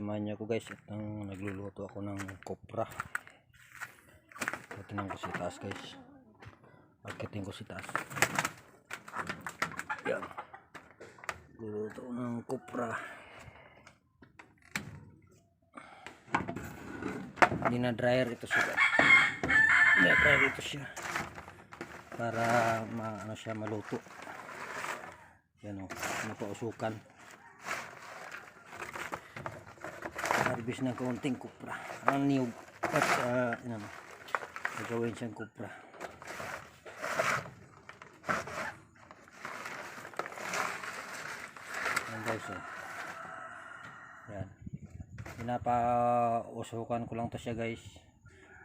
samahan niyo ako guys at ang nagluluto ako ng kopra. Tingnan ko si taas guys. Akitin ko si taas. Yan. Luluto ng kopra. Dina-dryer ito siya. guys. Dina-dryer ito siya. Para ma ano siya maluto. Yan o. Napausukan. Harvest ng kaunting kupra. Ang niyog. At uh, ano, gagawin siyang kupra. Yan guys oh. Yan. Pinapausukan ko lang to siya guys.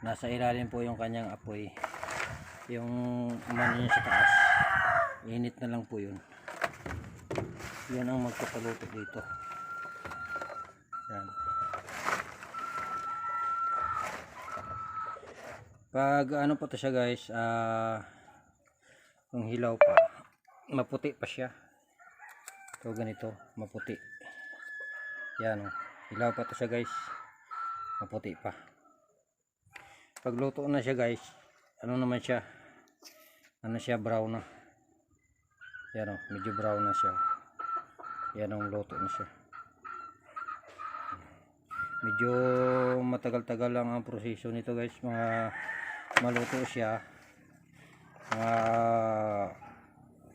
Nasa ilalim po yung kanyang apoy. Yung umano sa taas. Init na lang po yun. Yan ang magpapaluto dito. Pag ano pa to siya guys, ah kung hilaw pa, maputi pa siya. Ito ganito, maputi. Yan oh. Hilaw pa to siya guys. Maputi pa. Pag luto na siya guys, ano naman siya? Ano siya brown na. Yan oh, medyo brown na siya. Yan ang luto na siya. Medyo matagal-tagal lang ang proseso nito guys. Mga maluto siya. Mga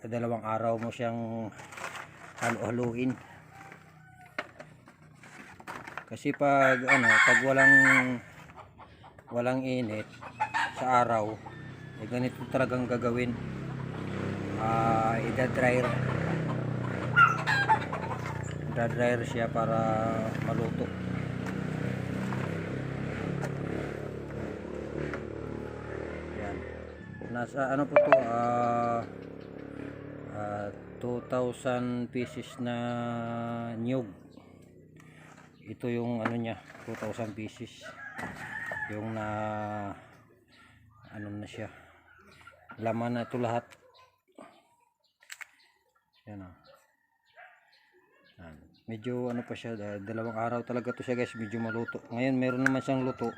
dalawang araw mo siyang halo-haluin. Kasi pag ano, pag walang walang init sa araw, eh ganito talagang gagawin. Ah, ida-dryer. Ida-dryer siya para maluto. Yan. Nasa ano po to? Ah, ah, 2,000 pieces na nyug. Ito yung ano niya, 2,000 pieces. Yung na ano na siya. Laman na ito lahat. Yan oh. Yan. Medyo ano pa siya, dalawang araw talaga to siya guys, medyo maluto. Ngayon meron naman siyang luto.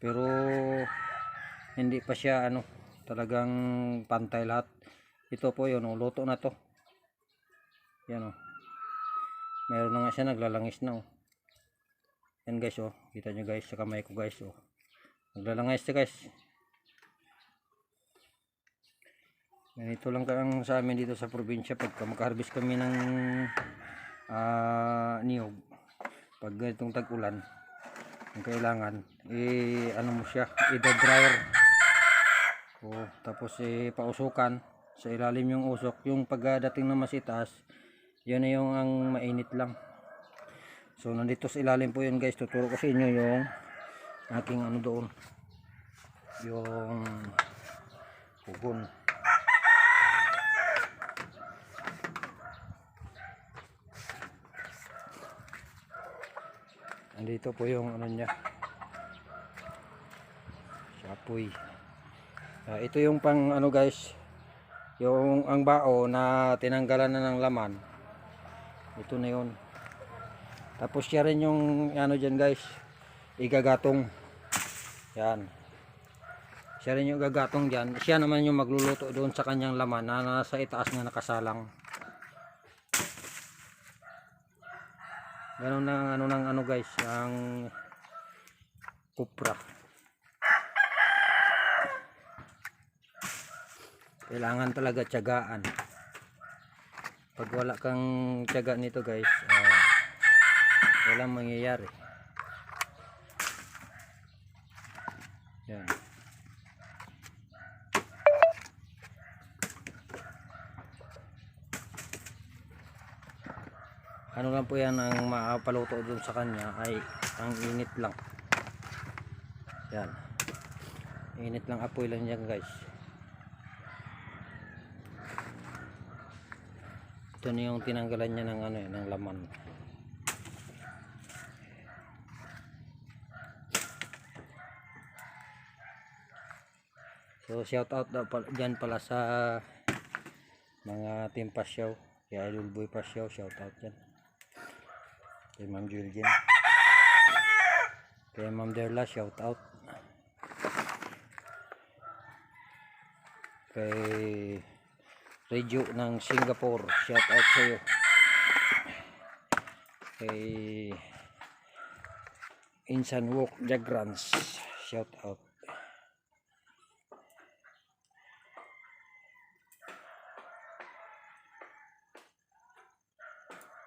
Pero hindi pa siya ano, talagang pantay lahat. Ito po yun, oh, luto na to. Yan oh. Meron na nga siya naglalangis na oh. Yan guys oh, kita nyo guys sa kamay ko guys oh. Naglalangis siya guys. Ganito lang ang sa amin dito sa probinsya pagka makaharvest kami ng ah niyog. Pag ganitong tag-ulan, ang kailangan, eh ano mo siya, i-dryer. O, tapos eh pausukan sa ilalim yung usok. Yung pagdating na masitaas, yun na yung ang mainit lang. So nandito sa ilalim po yun guys, tuturo ko sa inyo yung aking ano doon. Yung pugon. Andito po yung ano niya. Sapoy. Ah, ito yung pang ano guys, yung ang bao na tinanggalan na ng laman. Ito na yun. Tapos siya rin yung ano dyan guys, igagatong. Yan. Siya rin yung gagatong dyan. Siya naman yung magluluto doon sa kanyang laman na nasa itaas na nakasalang. Ganun na ano ng ano guys, ang kupra. Kailangan talaga tiyagaan. Pag wala kang tiyaga nito guys, ah, walang mangyayari. Yan. Ano lang po yan ang maapaluto dun sa kanya ay ang init lang. Yan. Init lang apoy lang yan guys. Ito na yung tinanggalan niya ng ano eh, ng laman. So shout out daw pala, dyan pala sa mga team Pasyaw. Kaya Idol Boy Pasyaw, shout out dyan. Kay Ma'am Julian. Kay Ma'am Derla, shout out. Kay Radio ng Singapore, shout out sa iyo. Kay Insan Walk Jagrans, shout out.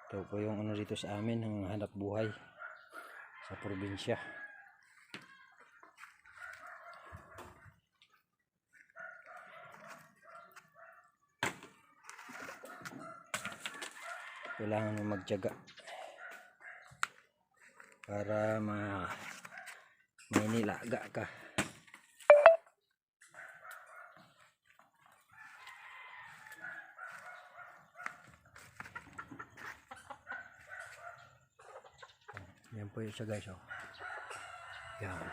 Ito po yung ano dito sa amin, ang hanap buhay sa probinsya. Kailangan mo magtiyaga para ma may nilaga ka. Yan po yung isa guys oh. Yan.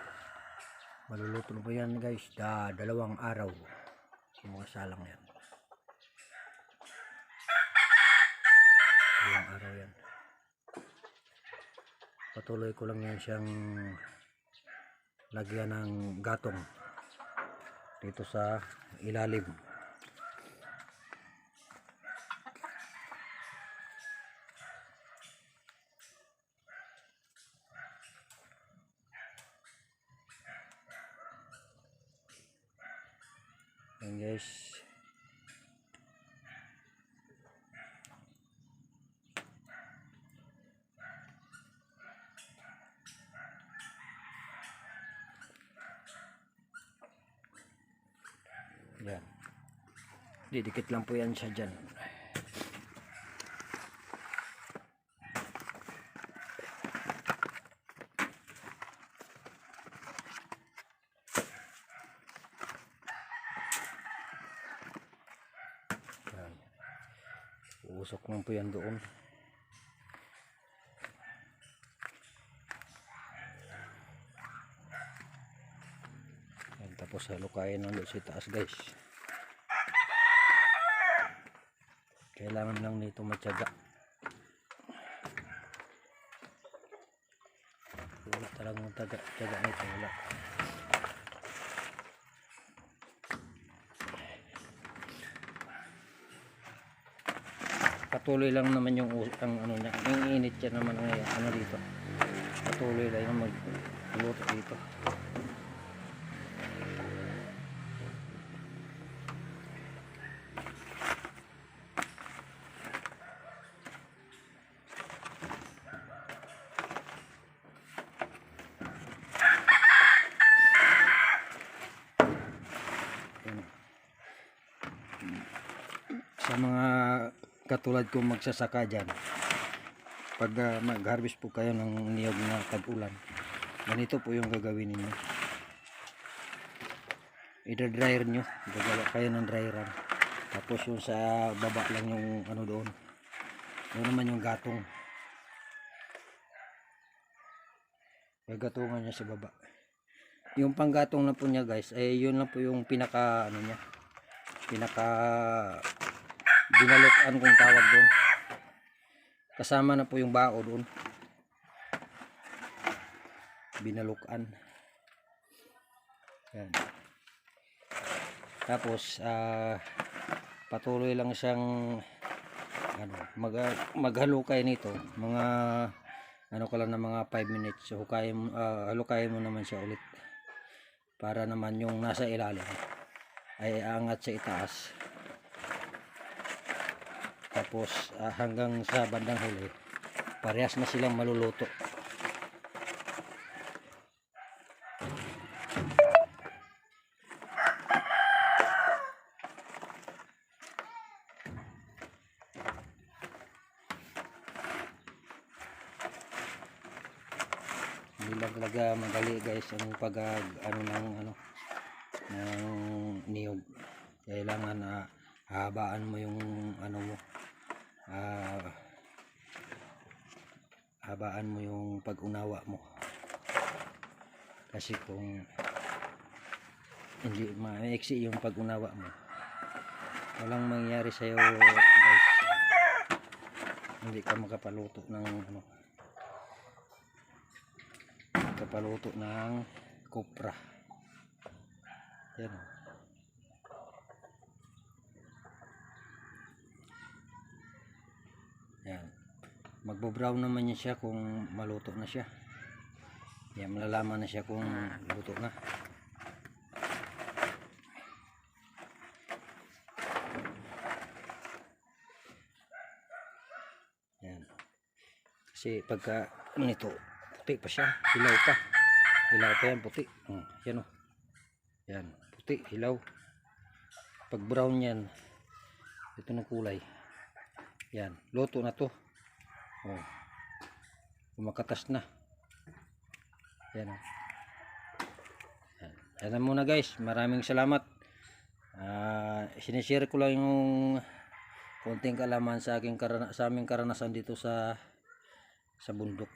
Maluluto na po yan guys. Da, dalawang araw. Yung mga salang yan. Dalawang araw yan. Patuloy ko lang yan siyang lagyan ng gatong dito sa ilalim. Yan guys. Yan. Didikit lang po yan siya dyan. Yan. Uusok lang po yan doon. Yan, tapos halukain ng sa taas guys. Kailangan lang nito matyaga. Wala talagang taga, tyaga nito. Wala. Patuloy lang naman yung ang ano niya, yung init niya naman ang ano dito. Patuloy lang yung magluto dito. Yan. Sa mga katulad kong magsasaka dyan, pag ah, mag-harvest po kayo ng niyog na tag-ulan, ganito po yung gagawin ninyo. I-dryer nyo, gagawa kayo ng dryeran. Tapos yung sa baba lang yung ano doon. Yun naman yung gatong. Gagatungan niya sa baba. Yung panggatong na po niya guys, ay yun lang po yung pinaka ano niya. Pinaka binalukan kung tawag doon. Kasama na po yung bao doon. Binalukan. Yan. Tapos ah patuloy lang siyang ano, mag maghalukay nito mga ano ka lang ng mga 5 minutes so hukayin mo ah, halukayin mo naman siya ulit para naman yung nasa ilalim ay angat sa itaas tapos ah, hanggang sa bandang huli parehas na silang maluluto. Hindi lang talaga madali guys ang pag ano ng ano ng niyog. Kailangan na habaan mo yung ano mo ah habaan mo yung pag-unawa mo kasi kung hindi maiksi yung pag-unawa mo walang mangyayari sa'yo guys hindi ka makapaluto ng ano Kapaluto ng kopra. Yan. oh. Magbo-brown naman yan siya kung maluto na siya. Yan, malalaman na siya kung luto na. Yan. Kasi pagka nito, puti pa siya, hilaw pa. Hilaw pa yan, puti. Hmm, yan o. Yan, puti, hilaw. Pag brown yan, ito ng kulay. Yan, luto na to. Oh. Kumakatas na. Yan o. Yan. Na muna guys, maraming salamat. Ah, sinishare ko lang yung konting kalaman sa aking karana sa aming karanasan dito sa sa bundok.